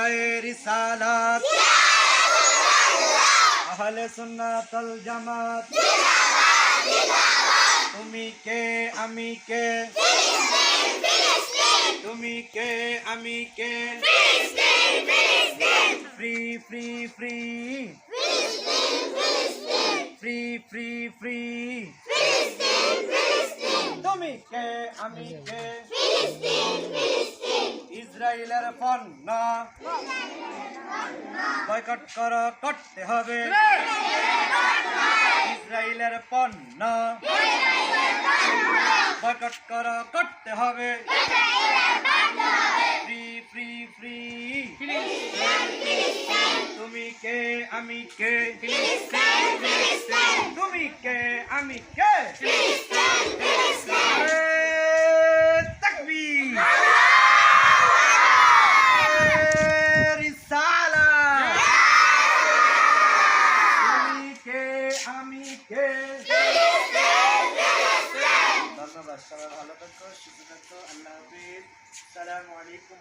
নারায়ে রিসালাত। তুমি কে, আমি কে? তুমি কে, আমি কে? Free free free free free free তুমি কে আমি কে ইসরায়েলের পণ্য। বয়কট কর, করতে হবে। ইসরায়েলের পণ্য। বয়কট কর, করতে হবে। ফ্রি ফ্রি ফ্রি তুমি কে, আমি কে? তুমি কে, আমি কে তাকবীর রিসালা তুমি কে আমি কে ধন্যবাদ সবাই ভালো থাকো সুস্থ থাকো আল্লাহ হাফিজ। সালামু আলাইকুম